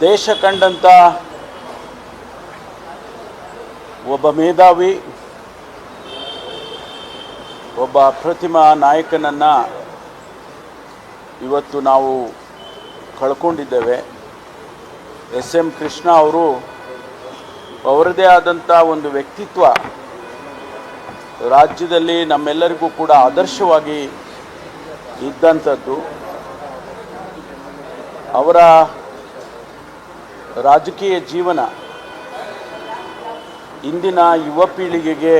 ದೇಶ ಕಂಡಂಥ ಒಬ್ಬ ಮೇಧಾವಿ, ಒಬ್ಬ ಅಪ್ರತಿಮ ನಾಯಕನನ್ನು ಇವತ್ತು ನಾವು ಕಳ್ಕೊಂಡಿದ್ದೇವೆ. ಎಸ್ ಎಂ ಕೃಷ್ಣ ಅವರು ಅವರದೇ ಆದಂಥ ಒಂದು ವ್ಯಕ್ತಿತ್ವ ರಾಜ್ಯದಲ್ಲಿ ನಮ್ಮೆಲ್ಲರಿಗೂ ಕೂಡ ಆದರ್ಶವಾಗಿ ಇದ್ದಂಥದ್ದು ಅವರ ರಾಜಕೀಯ ಜೀವನ ಇಂದಿನ ಯುವ ಪೀಳಿಗೆಗೆ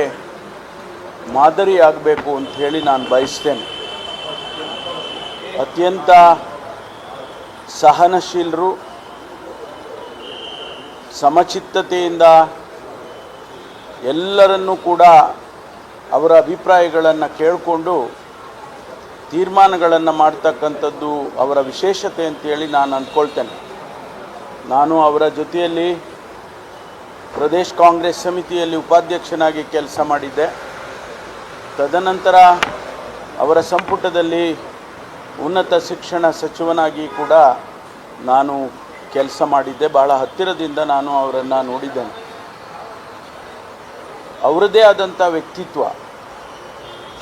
ಮಾದರಿಯಾಗಬೇಕು ಹೇಳಿ ನಾನು ಬಯಸ್ತೇನೆ. ಅತ್ಯಂತ ಸಹನಶೀಲರು, ಸಮಚಿತ್ತತೆಯಿಂದ ಎಲ್ಲರನ್ನೂ ಕೂಡ ಅವರ ಅಭಿಪ್ರಾಯಗಳನ್ನು ಕೇಳಿಕೊಂಡು ತೀರ್ಮಾನಗಳನ್ನು ಮಾಡ್ತಕ್ಕಂಥದ್ದು ಅವರ ವಿಶೇಷತೆ ಅಂತೇಳಿ ನಾನು ಅಂದ್ಕೊಳ್ತೇನೆ. ನಾನು ಅವರ ಜೊತೆಯಲ್ಲಿ ಪ್ರದೇಶ್ ಕಾಂಗ್ರೆಸ್ ಸಮಿತಿಯಲ್ಲಿ ಉಪಾಧ್ಯಕ್ಷನಾಗಿ ಕೆಲಸ ಮಾಡಿದ್ದೆ. ತದನಂತರ ಅವರ ಸಂಪುಟದಲ್ಲಿ ಉನ್ನತ ಶಿಕ್ಷಣ ಸಚಿವನಾಗಿ ಕೂಡ ನಾನು ಕೆಲಸ ಮಾಡಿದ್ದೆ. ಭಾಳ ಹತ್ತಿರದಿಂದ ನಾನು ಅವರನ್ನು ನೋಡಿದ್ದೇನೆ. ಅವರದೇ ಆದಂಥ ವ್ಯಕ್ತಿತ್ವ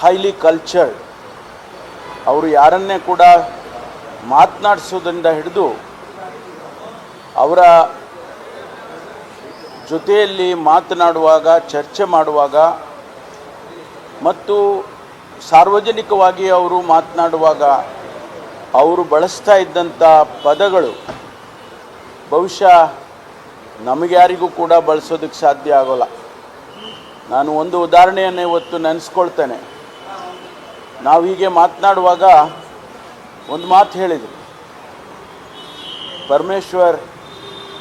ಹೈಲಿ ಕಲ್ಚರ್ಡ್ ಅವರು ಯಾರನ್ನೇ ಕೂಡ ಮಾತನಾಡಿಸೋದ್ರಿಂದ ಹಿಡಿದು ಅವರ ಜೊತೆಯಲ್ಲಿ ಮಾತನಾಡುವಾಗ, ಚರ್ಚೆ ಮಾಡುವಾಗ ಮತ್ತು ಸಾರ್ವಜನಿಕವಾಗಿ ಅವರು ಮಾತನಾಡುವಾಗ ಅವರು ಬಳಸ್ತಾ ಇದ್ದಂಥ ಪದಗಳು ಬಹುಶಃ ನಮಗ್ಯಾರಿಗೂ ಕೂಡ ಬಳಸೋದಕ್ಕೆ ಸಾಧ್ಯ ಆಗೋಲ್ಲ. ನಾನು ಒಂದು ಉದಾಹರಣೆಯನ್ನು ಇವತ್ತು ನೆನೆಸ್ಕೊಳ್ತೇನೆ. ನಾವು ಹೀಗೆ ಮಾತನಾಡುವಾಗ ಒಂದು ಮಾತು ಹೇಳಿದರು. ಪರಮೇಶ್ವರ್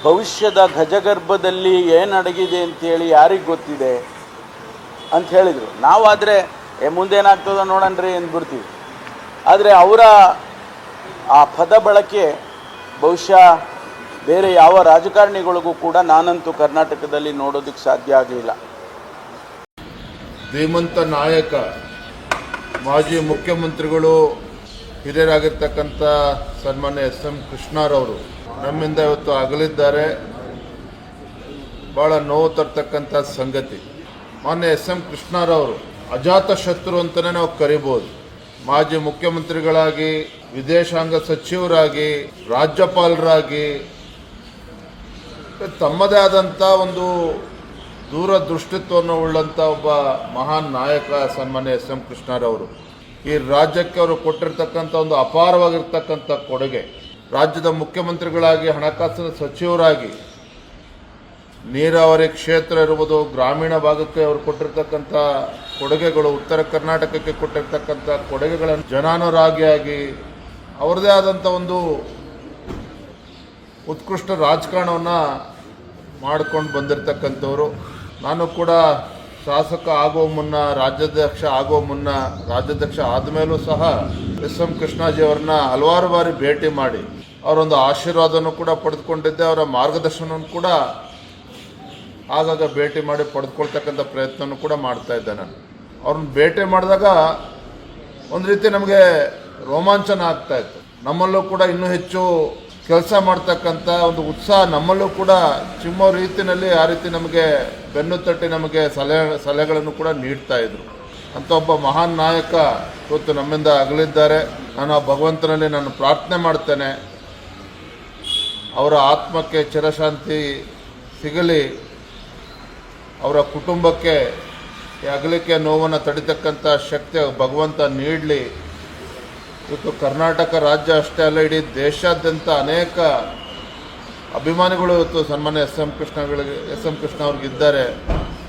ಭವಿಷ್ಯದ ಗಜಗರ್ಭದಲ್ಲಿ ಏನು ಅಡಗಿದೆ ಅಂತೇಳಿ ಯಾರಿಗೆ ಗೊತ್ತಿದೆ ಅಂತ ಹೇಳಿದರು. ನಾವಾದರೆ ನೋಡೋಣ ನೋಡಣ್ರಿ ಅಂದ್ಬಿಡ್ತೀವಿ. ಆದರೆ ಅವರ ಆ ಪದ ಬಳಕೆ ಬಹುಶಃ ಬೇರೆ ಯಾವ ರಾಜಕಾರಣಿಗಳಿಗೂ ಕೂಡ ನಾನಂತೂ ಕರ್ನಾಟಕದಲ್ಲಿ ನೋಡೋದಕ್ಕೆ ಸಾಧ್ಯ ಆಗಲಿಲ್ಲ. ಧೀಮಂತ ನಾಯಕ, ಮಾಜಿ ಮುಖ್ಯಮಂತ್ರಿಗಳು ಹಿರಿಯರಾಗಿರ್ತಕ್ಕಂಥ ಸನ್ಮಾನ್ಯ ಎಸ್ ಎಂ ಕೃಷ್ಣರವರು ನಮ್ಮಿಂದ ಇವತ್ತು ಅಗಲಿದ್ದಾರೆ. ಭಾಳ ನೋವು ತರ್ತಕ್ಕಂಥ ಸಂಗತಿ. ಮಾನ್ಯ ಎಸ್ ಎಂ ಕೃಷ್ಣರವರು ಅಜಾತ ಶತ್ರು ಅಂತಲೇ ನಾವು ಕರಿಬೋದು. ಮಾಜಿ ಮುಖ್ಯಮಂತ್ರಿಗಳಾಗಿ, ವಿದೇಶಾಂಗ ಸಚಿವರಾಗಿ, ರಾಜ್ಯಪಾಲರಾಗಿ, ತಮ್ಮದೇ ಆದಂಥ ಒಂದು ದೂರದೃಷ್ಟಿತ್ವವನ್ನು ಉಳ್ಳಂಥ ಒಬ್ಬ ಮಹಾನ್ ನಾಯಕ ಸನ್ಮಾನ್ಯ ಎಸ್ ಎಂ ಕೃಷ್ಣರವರು. ಈ ರಾಜ್ಯಕ್ಕೆ ಅವರು ಕೊಟ್ಟಿರ್ತಕ್ಕಂಥ ಒಂದು ಅಪಾರವಾಗಿರ್ತಕ್ಕಂಥ ಕೊಡುಗೆ. ರಾಜ್ಯದ ಮುಖ್ಯಮಂತ್ರಿಗಳಾಗಿ, ಹಣಕಾಸಿನ ಸಚಿವರಾಗಿ, ನೀರಾವರಿ ಕ್ಷೇತ್ರ ಇರ್ಬೋದು ಗ್ರಾಮೀಣ ಭಾಗಕ್ಕೆ ಅವರು ಕೊಟ್ಟಿರ್ತಕ್ಕಂಥ ಕೊಡುಗೆಗಳು, ಉತ್ತರ ಕರ್ನಾಟಕಕ್ಕೆ ಕೊಟ್ಟಿರ್ತಕ್ಕಂಥ ಕೊಡುಗೆಗಳನ್ನು ಜನಾನುರಾಗಿಯಾಗಿ, ಅವರದೇ ಆದಂಥ ಒಂದು ಉತ್ಕೃಷ್ಟ ರಾಜಕಾರಣವನ್ನು ಮಾಡಿಕೊಂಡು ಬಂದಿರತಕ್ಕಂಥವ್ರು. ನಾನು ಕೂಡ ಶಾಸಕ ಆಗೋ ಮುನ್ನ, ರಾಜ್ಯಾಧ್ಯಕ್ಷ ಆಗೋ ಮುನ್ನ, ರಾಜ್ಯಾಧ್ಯಕ್ಷ ಆದಮೇಲೂ ಸಹ ಎಸ್ ಎಂ ಕೃಷ್ಣಾಜಿ ಅವ್ರನ್ನ ಹಲವಾರು ಬಾರಿ ಭೇಟಿ ಮಾಡಿ ಅವರೊಂದು ಆಶೀರ್ವಾದನೂ ಕೂಡ ಪಡೆದುಕೊಂಡಿದ್ದೆ, ಅವರ ಮಾರ್ಗದರ್ಶನವನ್ನು ಕೂಡ ಆಗಾಗ ಭೇಟಿ ಮಾಡಿ ಪಡೆದುಕೊಳ್ತಕ್ಕಂಥ ಪ್ರಯತ್ನವನ್ನು ಕೂಡ ಮಾಡ್ತಾ ಇದ್ದೆ ನಾನು. ಅವ್ರನ್ನ ಭೇಟಿ ಮಾಡಿದಾಗ ಒಂದು ರೀತಿ ನಮಗೆ ರೋಮಾಂಚನ ಆಗ್ತಾ ಇತ್ತು. ನಮ್ಮಲ್ಲೂ ಕೂಡ ಇನ್ನೂ ಹೆಚ್ಚು ಕೆಲಸ ಮಾಡ್ತಕ್ಕಂಥ ಒಂದು ಉತ್ಸಾಹ ನಮ್ಮಲ್ಲೂ ಕೂಡ ಚಿಮ್ಮೋ ರೀತಿಯಲ್ಲಿ ಆ ರೀತಿ ನಮಗೆ ಬೆನ್ನು ತಟ್ಟಿ ನಮಗೆ ಸಲಹೆ, ಸಲಹೆಗಳನ್ನು ಕೂಡ ನೀಡ್ತಾ ಇದ್ರು. ಅಂತ ಒಬ್ಬ ಮಹಾನ್ ನಾಯಕ ಇವತ್ತು ನಮ್ಮಿಂದ ಅಗಲಿದ್ದಾರೆ. ನಾನು ಆ ಭಗವಂತನಲ್ಲಿ ನಾನು ಪ್ರಾರ್ಥನೆ ಮಾಡ್ತೇನೆ. ಅವರ ಆತ್ಮಕ್ಕೆ ಚಿರಶಾಂತಿ ಸಿಗಲಿ. ಅವರ ಕುಟುಂಬಕ್ಕೆ ಅಗಲಿಕೆ ನೋವನ್ನು ತಡಿತಕ್ಕಂಥ ಶಕ್ತಿ ಭಗವಂತ ನೀಡಲಿ. ಇವತ್ತು ಕರ್ನಾಟಕ ರಾಜ್ಯ ಅಷ್ಟೇ ಅಲ್ಲ, ಇಡೀ ದೇಶಾದ್ಯಂತ ಅನೇಕ ಅಭಿಮಾನಿಗಳು ಇವತ್ತು ಸನ್ಮಾನ್ಯ ಎಸ್ ಎಂ ಕೃಷ್ಣಗಳಿಗೆ ಎಸ್ ಎಂ ಕೃಷ್ಣ ಅವ್ರಿಗಿದ್ದಾರೆ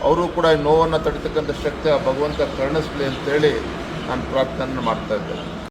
ಅವರು ಕೂಡ ಈ ನೋವನ್ನು ತಡಿತಕ್ಕಂಥ ಶಕ್ತಿ ಆ ಭಗವಂತ ಕರುಣಿಸ್ಲಿ ಅಂತೇಳಿ ನಾನು ಪ್ರಾರ್ಥನೆ ಮಾಡ್ತಾ ಇದ್ದೇನೆ.